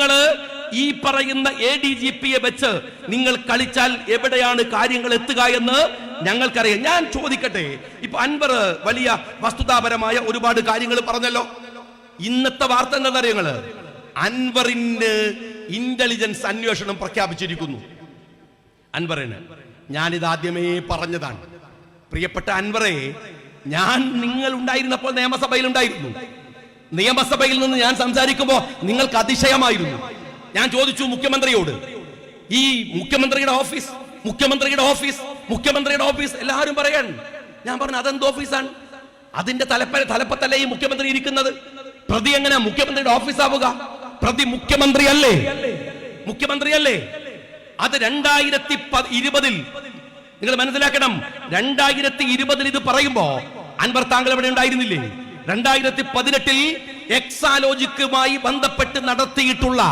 നിങ്ങൾ ഈ പറയുന്ന എ ഡി ജി പിയെ വെച്ച് നിങ്ങൾ കളിച്ചാൽ എവിടെയാണ് കാര്യങ്ങൾ എത്തുക എന്ന് ഞങ്ങൾക്കറിയാം. ഞാൻ ചോദിക്കട്ടെ ഇപ്പൊ അൻവർ വലിയ വസ്തുതാപരമായ ഒരുപാട് കാര്യങ്ങൾ പറഞ്ഞല്ലോ. ഇന്നത്തെ വാർത്ത എന്താ നിങ്ങൾ? അൻവറിന് ഇന്റലിജൻസ് അന്വേഷണം പ്രഖ്യാപിച്ചിരിക്കുന്നു. അൻവറിന്. ഞാനിത് ആദ്യമേ പറഞ്ഞതാണ്. പ്രിയപ്പെട്ട അൻവറെ ഞാൻ നിങ്ങൾ ഉണ്ടായിരുന്നപ്പോൾ നിയമസഭയിൽ ഉണ്ടായിരുന്നു. നിയമസഭയിൽ നിന്ന് ഞാൻ സംസാരിക്കുമ്പോൾ നിങ്ങൾക്ക് അതിശയമായിരുന്നു. ഞാൻ ചോദിച്ചു മുഖ്യമന്ത്രിയോട് ഈ മുഖ്യമന്ത്രിയുടെ ഓഫീസ് മുഖ്യമന്ത്രിയുടെ ഓഫീസ് മുഖ്യമന്ത്രിയുടെ ഓഫീസ് എല്ലാവരും പറയാൻ ഞാൻ പറഞ്ഞു അതെന്ത് ഓഫീസാണ്? അതിന്റെ തലപ്പ തലപ്പത്തല്ലേ ഈ മുഖ്യമന്ത്രി ഇരിക്കുന്നത്? പ്രതി എങ്ങനെ മുഖ്യമന്ത്രിയുടെ ഓഫീസ് ആവുക പ്രതി മുഖ്യമന്ത്രി അല്ലേ മുഖ്യമന്ത്രി അല്ലേ അത് രണ്ടായിരത്തി ഇരുപതിൽ നിങ്ങൾ മനസ്സിലാക്കണം രണ്ടായിരത്തി ഇരുപതിൽ ഇത് പറയുമ്പോ അൻവർ താങ്കൾ എവിടെ ഉണ്ടായിരുന്നില്ലേ? രണ്ടായിരത്തി പതിനെട്ടിൽ എക്സാലോജിക്കുമായി ബന്ധപ്പെട്ട് നടത്തിയിട്ടുള്ള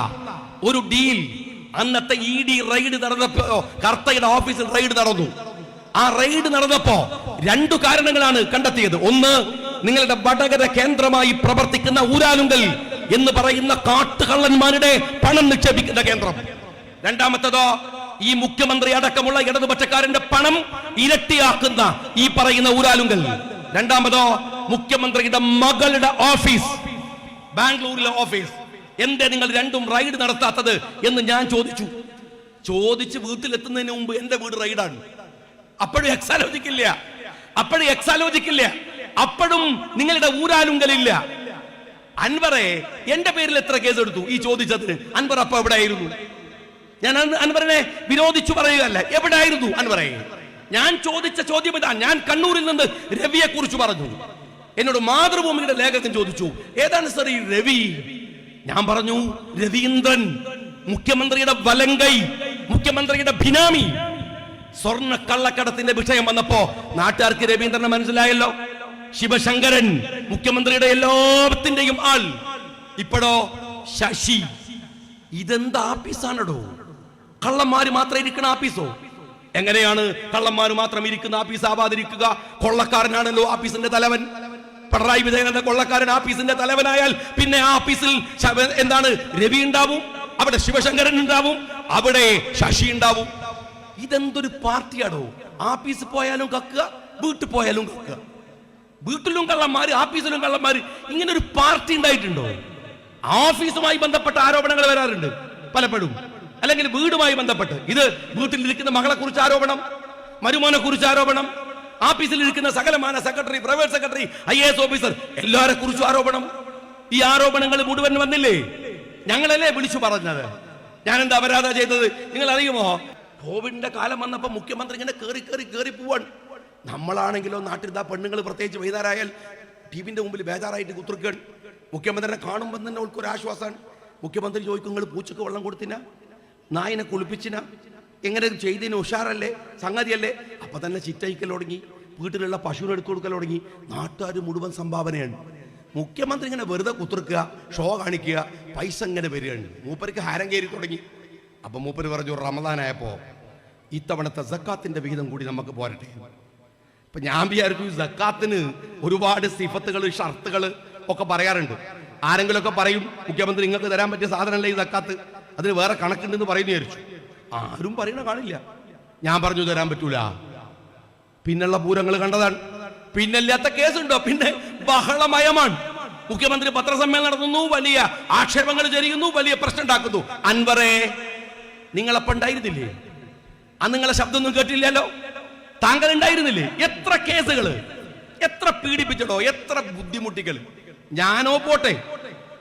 ഒരു ഡീൽ. അന്നത്തെ ഇ ഡി റെയ്ഡ് നടന്നപ്പോ കർത്തയുടെ ഓഫീസിൽ റെയ്ഡ് നടന്നു. ആ റെയ്ഡ് നടന്നപ്പോ രണ്ടു കാരണങ്ങളാണ് കണ്ടെത്തിയത്. ഒന്ന് നിങ്ങളുടെ വടകര കേന്ദ്രമായി പ്രവർത്തിക്കുന്ന ഊരാലുങ്കൽ എന്ന് പറയുന്ന കാട്ടുകള്ളന്മാരുടെ പണം നിക്ഷേപിക്കുന്ന കേന്ദ്രം. രണ്ടാമത്തതോ ഈ മുഖ്യമന്ത്രി അടക്കമുള്ള ഇടതുപക്ഷക്കാരന്റെ പണം ഇരട്ടിയാക്കുന്ന ഈ പറയുന്ന ഊരാലുങ്കൽ. രണ്ടാമതോ മുഖ്യമന്ത്രിയുടെ മകളുടെ ഓഫീസ്. ബാംഗ്ലൂരിലെ ഓഫീസ്. എന്തേ നിങ്ങൾ രണ്ടും റൈഡ് നടത്താത്തത് എന്ന് ഞാൻ ചോദിച്ചു. ചോദിച്ച് വീട്ടിലെത്തുന്നതിന് മുമ്പ് എന്റെ വീട് റൈഡാണ്. അപ്പോഴും എക്സാലോചിക്കില്ല അപ്പോഴും എക്സാലോചിക്കില്ല അപ്പോഴും നിങ്ങളുടെ ഊരാലുങ്കലില്ല. അൻവറെ എന്റെ പേരിൽ എത്ര കേസ് എടുത്തു? ഈ ചോദിച്ചതിന്. അൻവർ അപ്പൊ എവിടെയായിരുന്നു? ഞാൻ അൻവറിനെ വിരോധിച്ചു പറയുകയല്ല. എവിടെയായിരുന്നു അൻവറെ? ഞാൻ ചോദിച്ച ചോദ്യം ഇതാ. ഞാൻ കണ്ണൂരിൽ നിന്ന് രവിയെ കുറിച്ച് പറഞ്ഞു. എന്നോട് മാതൃഭൂമിയുടെ ലേഖകൻ ചോദിച്ചു ഏതാണ് സർ ഈ രവി? ഞാൻ പറഞ്ഞു രവീന്ദ്രൻ മുഖ്യമന്ത്രിയുടെ വലങ്കൈ മുഖ്യമന്ത്രിയുടെ ഭിനാമി. സ്വർണ കള്ളക്കടത്തിന്റെ വിഷയം വന്നപ്പോ നാട്ടുകാർക്ക് രവീന്ദ്രനെ മനസ്സിലായല്ലോ. ശിവശങ്കരൻ മുഖ്യമന്ത്രിയുടെ എല്ലാത്തിന്റെയും ആൾ. ഇപ്പോഴോ ശശി. ഇതെന്ത് ആപ്പീസാണടോ? കള്ളന്മാര് മാത്രം ഇരിക്കണ ആപ്പീസോ? എങ്ങനെയാണ് കള്ളന്മാര് മാത്രം ഇരിക്കുന്ന ആപ്പീസ് ആവാതിരിക്കുക? കൊള്ളക്കാരനാണല്ലോ ആപ്പീസിന്റെ തലവൻ. പിണറായി വിജയൻ കൊള്ളക്കാരൻ ആഫീസിന്റെ തലവനായാൽ പിന്നെ ആ ആപ്പീസിൽ എന്താണ്? രവി ഉണ്ടാവും അവിടെ ശിവശങ്കരൻ ഉണ്ടാവും അവിടെ ശശി ഉണ്ടാവും. ഇതെന്തൊരു പാർട്ടിയാണോ ആഫീസ് പോയാലും കക്കുക വീട്ടിൽ പോയാലും കക്കുക. വീട്ടിലും കള്ളന്മാര് ആഫീസിലും കള്ളന്മാര് ഇങ്ങനെ ഒരു പാർട്ടി ഉണ്ടായിട്ടുണ്ടോ? ആഫീസുമായി ബന്ധപ്പെട്ട ആരോപണങ്ങൾ വരാറുണ്ട് പലപ്പോഴും. അല്ലെങ്കിൽ വീടുമായി ബന്ധപ്പെട്ട്. ഇത് വീട്ടിലിരിക്കുന്ന മകളെ കുറിച്ച് ആരോപണം മരുമോനെ കുറിച്ച് ആരോപണം ആഫീസിൽ ഇരിക്കുന്ന സകലമാന secretary private secretary I S officer എല്ലാരെ കുറിച്ചും ആരോപണം. ഈ ആരോപണങ്ങൾ മുഴുവൻ വന്നില്ലേ? ഞങ്ങളല്ലേ വിളിച്ചു പറഞ്ഞത്? ഞാൻ എന്താ അപരാധ ചെയ്തത്? നിങ്ങൾ അറിയുമോ കോവിഡിന്റെ കാലം വന്നപ്പോ മുഖ്യമന്ത്രി ഇങ്ങനെ കയറി കയറി കയറി പോവാൻ നമ്മളാണെങ്കിലോ നാട്ടിൽ ഇതാ പെണ്ണുങ്ങൾ പ്രത്യേകിച്ച് വൈകുന്നേരമായാൽ ടി വിന്റെ മുമ്പിൽ ബേജാറായിട്ട് കുത്തിർക്കാൻ മുഖ്യമന്ത്രിനെ കാണുമ്പോൾ തന്നെ അവൾക്ക് ഒരു ആശ്വാസമാണ് മുഖ്യമന്ത്രി ചോദിക്കും നിങ്ങൾ പൂച്ചക്ക് വെള്ളം കൊടുത്തിന? നായിനെ കുളിപ്പിച്ചിന? എങ്ങനെ ചെയ്തതിന് ഉഷാറല്ലേ? സംഗതിയല്ലേ? അപ്പൊ തന്നെ ചിറ്റയിക്കൽ തുടങ്ങി. വീട്ടിലുള്ള പശുവിനെ എടുത്തു കൊടുക്കൽ തുടങ്ങി. നാട്ടുകാർ മുഴുവൻ സംഭാവനയാണ്. മുഖ്യമന്ത്രി ഇങ്ങനെ വെറുതെ കുത്തിർക്കുക ഷോ കാണിക്കുക പൈസ ഇങ്ങനെ വരികയാണ്. മൂപ്പർക്ക് ഹാരം കയറി തുടങ്ങി. അപ്പൊ മൂപ്പര് പറഞ്ഞു റമദാനായപ്പോ ഇത്തവണത്തെ സക്കാത്തിന്റെ വിഹിതം കൂടി നമുക്ക് പോരട്ടെ. ഇപ്പൊ ഞാൻ വിചാരിച്ചു സക്കാത്തിന് ഒരുപാട് സിഫത്തുകൾ ഷർത്തുകൾ ഒക്കെ പറയാറുണ്ട്. ആരെങ്കിലും ഒക്കെ പറയും മുഖ്യമന്ത്രി നിങ്ങൾക്ക് തരാൻ പറ്റിയ സാധനമല്ലേ ഈ സക്കാത്ത്? അതിന് വേറെ കണക്കുണ്ടെന്ന് പറയുന്നു വിചാരിച്ചു. ആരും പറയണ കാണില്ല. ഞാൻ പറഞ്ഞു തരാൻ പറ്റൂല. പിന്നുള്ള പൂരങ്ങൾ കണ്ടതാണ്. പിന്നല്ലാത്ത കേസുണ്ടോ? പിന്നെ ബഹളമയമാണ്. മുഖ്യമന്ത്രി പത്രസമ്മേളനം നടത്തുന്നു വലിയ ആക്ഷേപങ്ങൾ ചെരിയുന്നു വലിയ പ്രശ്നം ഉണ്ടാക്കുന്നു. അൻവറേ നിങ്ങളപ്പം ഉണ്ടായിരുന്നില്ലേ? അന്ന് നിങ്ങളെ ശബ്ദമൊന്നും കേട്ടില്ലല്ലോ. താങ്കൾ ഉണ്ടായിരുന്നില്ലേ? എത്ര കേസുകൾ? എത്ര പീഡിപ്പിച്ചടോ? എത്ര ബുദ്ധിമുട്ടികൾ? ഞാനോ പോട്ടെ.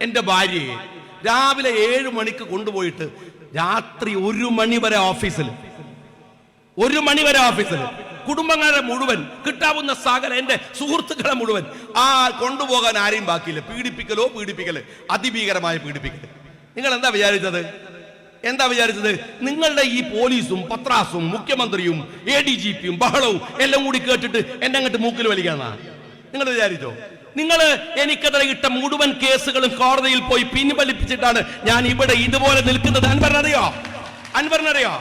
എന്റെ ഭാര്യയെ രാവിലെ ഏഴ് മണിക്ക് കൊണ്ടുപോയിട്ട് രാത്രി ഒരു മണി വരെ ഓഫീസിൽ. ഒരു മണി വരെ ഓഫീസിൽ. കുടുംബങ്ങളെ മുഴുവൻ കിട്ടാവുന്ന സകല എന്റെ സുഹൃത്തുക്കളെ മുഴുവൻ. ആ കൊണ്ടുപോകാൻ ആരെയും ബാക്കിയില്ല. പീഡിപ്പിക്കലോ പീഡിപ്പിക്കൽ. അതിഭീകരമായ പീഡിപ്പിക്കൽ. നിങ്ങൾ എന്താ വിചാരിച്ചത്? എന്താ വിചാരിച്ചത്? നിങ്ങളുടെ ഈ പോലീസും പത്രാസും മുഖ്യമന്ത്രിയും എ ഡി ജി പിയും ബഹളവും എല്ലാം കൂടി കേട്ടിട്ട് എന്നെ അങ്ങോട്ട് മൂക്കിൽ വലിക്കാന്നാ? നിങ്ങൾ വിചാരിച്ചോ? നിങ്ങൾ എനിക്കെതിരെ ഇട്ട മുഴുവൻ കേസുകളും കോടതിയിൽ പോയി പിൻവലിപ്പിച്ചിട്ടാണ് ഞാൻ ഇവിടെ ഇതുപോലെ നിൽക്കുന്നത്. അൻവറിനറിയോ? അൻവറിനറിയോ?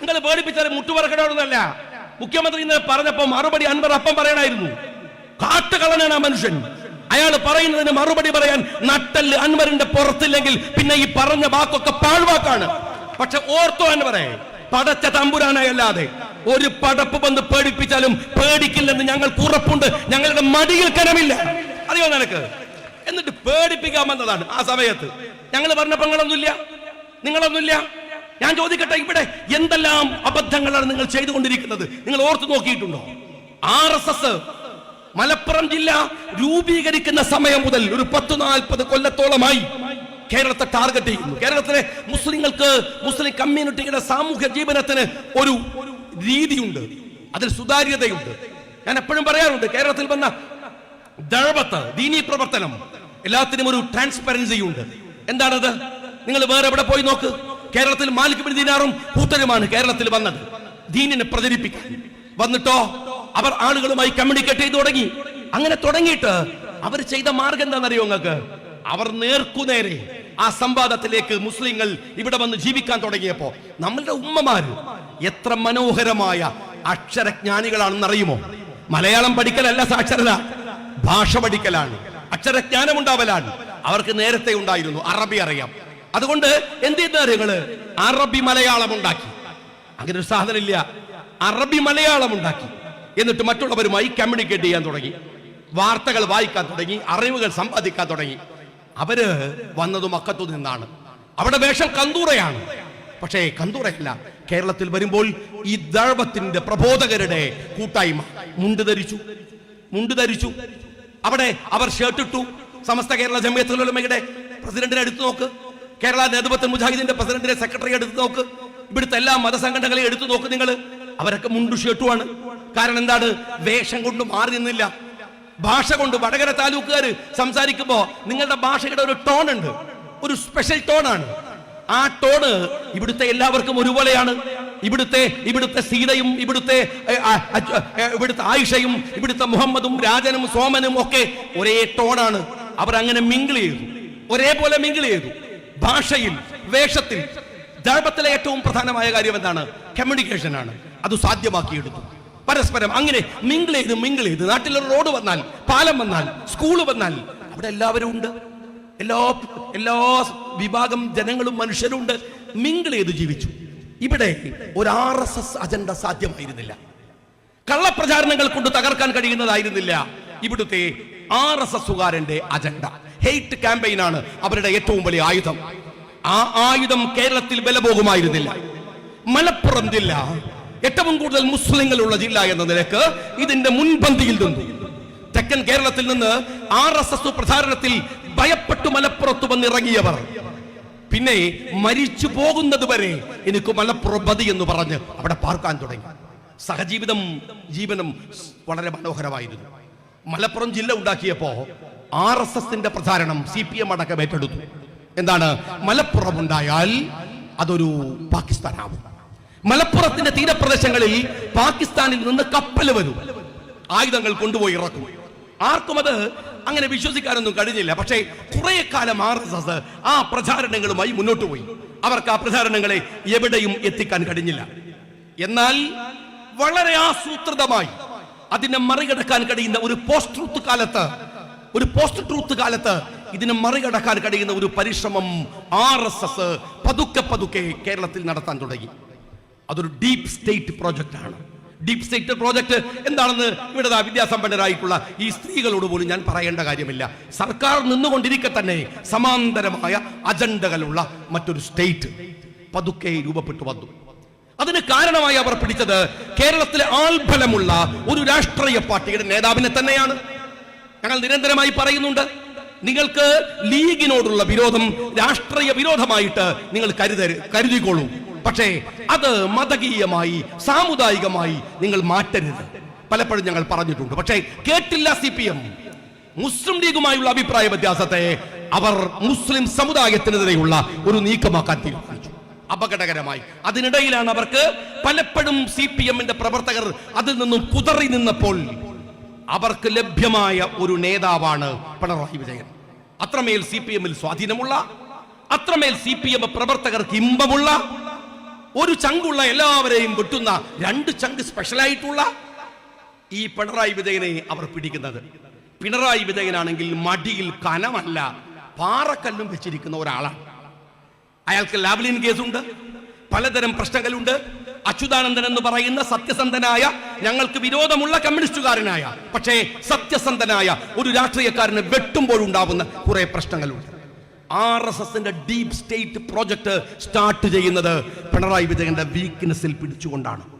നിങ്ങൾ പേടിപ്പിച്ചാൽ മുട്ടുപറക്കണമെന്നല്ല മുഖ്യമന്ത്രി ഇന്ന് പറഞ്ഞപ്പോ മറുപടി അൻവർ അപ്പം പറയണായിരുന്നു. കാട്ടുകളനാണ് ആ മനുഷ്യൻ. അയാൾ പറയുന്നതിന് മറുപടി പറയാൻ നട്ടൽ അൻവറിന്റെ പുറത്തില്ലെങ്കിൽ പിന്നെ ഈ പറഞ്ഞ വാക്കൊക്കെ പാഴ്വാക്കാണ്. പക്ഷെ ഓർത്തോ അൻവറെ പടച്ച തമ്പുരാനായല്ലാതെ ഒരു പടപ്പ് വന്ന് പേടിപ്പിച്ചാലും പേടിക്കില്ലെന്ന് ഞങ്ങൾക്ക് ഉറപ്പുണ്ട്. ഞങ്ങളുടെ മടിയിൽ കനമില്ല. അറിയോ നിനക്ക്? എന്നിട്ട് പേടിപ്പിക്കാൻ വന്നതാണ് ആ സമയത്ത്. ഞങ്ങൾ പറഞ്ഞപ്പങ്ങളൊന്നുമില്ല നിങ്ങളൊന്നുമില്ല. ഞാൻ ചോദിക്കട്ടെ ഇവിടെ എന്തെല്ലാം അബദ്ധങ്ങളാണ് നിങ്ങൾ ചെയ്തുകൊണ്ടിരിക്കുന്നത്? നിങ്ങൾ ഓർത്തു നോക്കിയിട്ടുണ്ടോ? ആർ എസ് എസ് മലപ്പുറം ജില്ല രൂപീകരിക്കുന്ന സമയം മുതൽ ഒരു പത്ത് നാൽപ്പത് കൊല്ലത്തോളമായി കേരളത്തെ ടാർഗറ്റ് ചെയ്യുന്നു. കേരളത്തിലെ മുസ്ലിങ്ങൾക്ക് മുസ്ലിം കമ്മ്യൂണിറ്റിയുടെ സാമൂഹ്യ ജീവനത്തിന് ഒരു രീതിയുണ്ട്. അതിൽ സുതാര്യതയുണ്ട്. ഞാൻ എപ്പോഴും പറയാറുണ്ട് കേരളത്തിൽ വന്ന ദഴവത്ത് ദീനീ പ്രവർത്തനം. എല്ലാത്തിനും ഒരു ട്രാൻസ്പെറൻസി ഉണ്ട്. എന്താണത്? നിങ്ങൾ വേറെ എവിടെ പോയി നോക്ക്? കേരളത്തിൽ മാലിക് ബിൻ ദീനാറും കൂട്ടരുമാണ് കേരളത്തിൽ വന്നത്. ദീനിനെ പ്രചരിപ്പിക്കാൻ. വന്നിട്ടോ? അവർ ആളുകളുമായി കമ്മ്യൂണിക്കേറ്റ് ചെയ്തു തുടങ്ങി. അങ്ങനെ തുടങ്ങിയിട്ട് അവർ ചെയ്ത മാർഗം എന്താണെന്നറിയോ നിങ്ങൾക്ക്? അവർ നേർക്കുനേരെ ആ സംവാദത്തിലേക്ക് മുസ്ലിങ്ങൾ ഇവിടെ വന്ന് ജീവിക്കാൻ തുടങ്ങിയപ്പോ നമ്മളുടെ ഉമ്മമാര് എത്ര മനോഹരമായ അക്ഷരജ്ഞാനികളാണെന്ന് അറിയുമോ മലയാളം പഠിക്കലല്ല സാക്ഷരത. ഭാഷ പഠിക്കലാണ് അക്ഷരജ്ഞാനം ഉണ്ടാവലാണ് അവർക്ക് നേരത്തെ ഉണ്ടായിരുന്നു അറബി അറിയാം. അതുകൊണ്ട് എന്ത് ചെയ്ത നിങ്ങൾ അറബി മലയാളം ഉണ്ടാക്കി അങ്ങനെ ഒരു സാധനം ഇല്ല അറബി മലയാളം ഉണ്ടാക്കി എന്നിട്ട് മറ്റുള്ളവരുമായി കമ്മ്യൂണിക്കേറ്റ് ചെയ്യാൻ തുടങ്ങി. വാർത്തകൾ വായിക്കാൻ തുടങ്ങി അറിവുകൾ സമ്പാദിക്കാൻ തുടങ്ങി. അവർ വന്നത് മക്കത്തു നിന്നാണ്. അവിടെ വേഷം കന്തൂറയാണ്. പക്ഷേ കന്തൂറയല്ല. കേരളത്തിൽ വരുമ്പോൾ ഈ ദഴവത്തിന്റെ പ്രബോധകരുടെ കൂട്ടായ്മ. മുണ്ട് ധരിച്ചു. മുണ്ട് ധരിച്ചു. അവിടെ അവർ ഷർട്ട് ഇട്ടു. സമസ്ത കേരള ജമിയത്തുലമയുടെ പ്രസിഡന്റിനെ എടുത്തു നോക്ക്. കേരള നേതൃത്വത്തിൽ മുജാഹിദിന്റെ പ്രസിഡന്റിനെ സെക്രട്ടറി എടുത്തു നോക്ക്. ഇവിടുത്തെ എല്ലാ മതസംഘടനകളെയും എടുത്തു നോക്ക് നിങ്ങൾ അവരൊക്കെ മുണ്ടു ഷർട്ടുമാണ് കാരണം എന്താണ്? വേഷം കൊണ്ട് മാറി നിന്നില്ല. ഭാഷ കൊണ്ട് വടകര താലൂക്കുകാർ സംസാരിക്കുമ്പോ നിങ്ങളുടെ ഭാഷയുടെ ഒരു ടോൺ ഉണ്ട്. ഒരു സ്പെഷ്യൽ ടോൺ ആണ്. ആ ടോണ് ഇവിടുത്തെ എല്ലാവർക്കും ഒരുപോലെയാണ്. ഇവിടുത്തെ ഇവിടുത്തെ സീതയും ഇവിടുത്തെ ഇവിടുത്തെ ആയിഷയും ഇവിടുത്തെ മുഹമ്മദും രാജനും സോമനും ഒക്കെ ഒരേ ടോണാണ് അവർ അങ്ങനെ മിങ്കിൾ ചെയ്തു. ഒരേപോലെ മിങ്കിൾ ചെയ്തു. ഭാഷയിൽ വേഷത്തിൽ. ദർഭത്തിലെ ഏറ്റവും പ്രധാനമായ കാര്യം എന്താണ്? കമ്മ്യൂണിക്കേഷൻ ആണ്. അത് സാധ്യമാക്കിയെടുത്തു. പരസ്പരം അങ്ങനെ മിങ്കിൾ ചെയ്ത് മിങ്കിൾ ചെയ്ത്. നാട്ടിലൊരു റോഡ് വന്നാൽ പാലം വന്നാൽ സ്കൂൾ വന്നാൽ അവിടെ എല്ലാവരും ഉണ്ട്. എല്ലാ എല്ലാ വിഭാഗം ജനങ്ങളും മനുഷ്യരും ഉണ്ട്. മിങ്കിൾ ചെയ്ത് ജീവിച്ചു. ഇവിടെ ഒരു ആർ എസ് എസ് അജണ്ട സാധ്യമായിരുന്നില്ല. കള്ളപ്രചാരണങ്ങൾ കൊണ്ട് തകർക്കാൻ കഴിയുന്നതായിരുന്നില്ല. ഇവിടുത്തെ ആർ എസ് എസുകാരന്റെ അജണ്ട. ഹെയ്റ്റ് ക്യാമ്പയിനാണ് അവരുടെ ഏറ്റവും വലിയ ആയുധം. ആ ആയുധം കേരളത്തിൽ വില പോകുമായിരുന്നില്ല മലപ്പുറം ജില്ല ഏറ്റവും കൂടുതൽ മുസ്ലിങ്ങളുള്ള ജില്ല എന്ന നിലയ്ക്ക് ഇതിന്റെ മുൻപന്തിയിൽ നിന്നു. തെക്കൻ കേരളത്തിൽ നിന്ന് ആർ എസ് എസ് പ്രചാരണത്തിൽ ഭയപ്പെട്ടു മലപ്പുറത്ത് വന്നിറങ്ങിയവർ. പിന്നെ മരിച്ചു പോകുന്നത് വരെ എനിക്ക് മലപ്രഭതി എന്ന് പറഞ്ഞ് അവിടെ പാർക്കാൻ തുടങ്ങി. സഹജീവിതം ജീവനം വളരെ മനോഹരമായിരുന്നു. മലപ്പുറം ജില്ല ഉണ്ടാക്കിയപ്പോ ആർ എസ് എസിന്റെ പ്രചാരണം സി പി എം അടക്കം ഏറ്റെടുത്തു. എന്താണ്? മലപ്പുറം ഉണ്ടായാൽ അതൊരു പാകിസ്ഥാനാവും. മലപ്പുറത്തിന്റെ തീരപ്രദേശങ്ങളിൽ പാകിസ്ഥാനിൽ നിന്ന് കപ്പൽ വരും. ആയുധങ്ങൾ കൊണ്ടുപോയി ഇറക്കും. ആർക്കും അത് അങ്ങനെ വിശ്വസിക്കാനൊന്നും കഴിഞ്ഞില്ല. പക്ഷേ കുറെ കാലം ആർ എസ് എസ് ആ പ്രചാരണങ്ങളുമായി മുന്നോട്ട് പോയി. അവർക്ക് ആ പ്രചാരണങ്ങളെ എവിടെയും എത്തിക്കാൻ കഴിഞ്ഞില്ല. എന്നാൽ വളരെ ആസൂത്രിതമായി അതിനെ മറികടക്കാൻ കഴിയുന്ന ഒരു പോസ്റ്റ് ട്രൂത്ത് കാലത്ത് ഒരു പോസ്റ്റ് ട്രൂത്ത് കാലത്ത് ഇതിനെ മറികടക്കാൻ കഴിയുന്ന ഒരു പരിശ്രമം ആർ എസ് എസ് പതുക്കെ പതുക്കെ കേരളത്തിൽ നടത്താൻ തുടങ്ങി. അതൊരു ഡീപ് സ്റ്റേറ്റ് പ്രോജക്റ്റ് ആണ് ഡീപ് സ്റ്റേറ്റ് പ്രോജക്റ്റ് എന്താണെന്ന് ഇവിടെ വിദ്യാസമ്പന്നരായിട്ടുള്ള ഈ സ്ത്രീകളോട് പോലും ഞാൻ പറയേണ്ട കാര്യമില്ല. സർക്കാർ നിന്നുകൊണ്ടിരിക്കെ തന്നെ സമാന്തരമായ അജണ്ടകളുള്ള മറ്റൊരു സ്റ്റേറ്റ് പതുക്കെ രൂപപ്പെട്ടു വന്നു. അതിന് കാരണമായി അവർ പിടിച്ചത് കേരളത്തിലെ ആൾബലമുള്ള ഒരു രാഷ്ട്രീയ പാർട്ടിയുടെ നേതാവിനെ തന്നെയാണ്. ഞങ്ങൾ നിരന്തരമായി പറയുന്നുണ്ട് നിങ്ങൾക്ക് ലീഗിനോടുള്ള വിരോധം രാഷ്ട്രീയ വിരോധമായിട്ട് നിങ്ങൾ കരുതരു കരുതിക്കോളൂ. പക്ഷേ അത് മതകീയമായി സാമുദായികമായി നിങ്ങൾ മാറ്റരുത്. പലപ്പോഴും ഞങ്ങൾ പറഞ്ഞിട്ടുണ്ട്. പക്ഷേ കേട്ടില്ല സി പി എം മുസ്ലിം ലീഗുമായുള്ള അഭിപ്രായ വ്യത്യാസത്തെ അവർ മുസ്ലിം സമുദായത്തിനെതിരെയുള്ള ഒരു നീക്കമാക്കാൻ തീരുമാനിച്ചു. അപകടകരമായി. അതിനിടയിലാണ് അവർക്ക് പലപ്പോഴും സി പി എമ്മിന്റെ പ്രവർത്തകർ അതിൽ നിന്നും കുതറി നിന്നപ്പോൾ അവർക്ക് ലഭ്യമായ ഒരു നേതാവാണ് പിണറായി വിജയൻ. അത്രമേൽ സി പി എമ്മിൽ സ്വാധീനമുള്ള അത്രമേൽ സി പി എം പ്രവർത്തകർക്ക് ഇമ്പമുള്ള ഒരു ചങ്കുള്ള എല്ലാവരെയും വെട്ടുന്ന രണ്ട് ചങ്ക് സ്പെഷ്യലായിട്ടുള്ള ഈ പിണറായി വിജയനെ അവർ പിടിക്കുന്നത്. പിണറായി വിജയനാണെങ്കിൽ മടിയിൽ കനമല്ല പാറക്കല്ലും വെച്ചിരിക്കുന്ന ഒരാളാണ്. അയാൾക്ക് ലാവ്ലിൻ കേസുണ്ട് പലതരം പ്രശ്നങ്ങളുണ്ട്. അച്യുതാനന്ദൻ എന്ന് പറയുന്ന സത്യസന്ധനായ ഞങ്ങൾക്ക് വിരോധമുള്ള കമ്മ്യൂണിസ്റ്റുകാരനായ പക്ഷേ സത്യസന്ധനായ ഒരു രാഷ്ട്രീയക്കാരന് വെട്ടുമ്പോഴുണ്ടാവുന്ന കുറെ പ്രശ്നങ്ങളുണ്ട്. ആർ എസ് എസിന്റെ ഡീപ് സ്റ്റേറ്റ് പ്രോജക്ട് സ്റ്റാർട്ട് ചെയ്യുന്നത് പിണറായി വിജയന്റെ വീക്ക്നെസ്സിൽ പിടിച്ചുകൊണ്ടാണ്.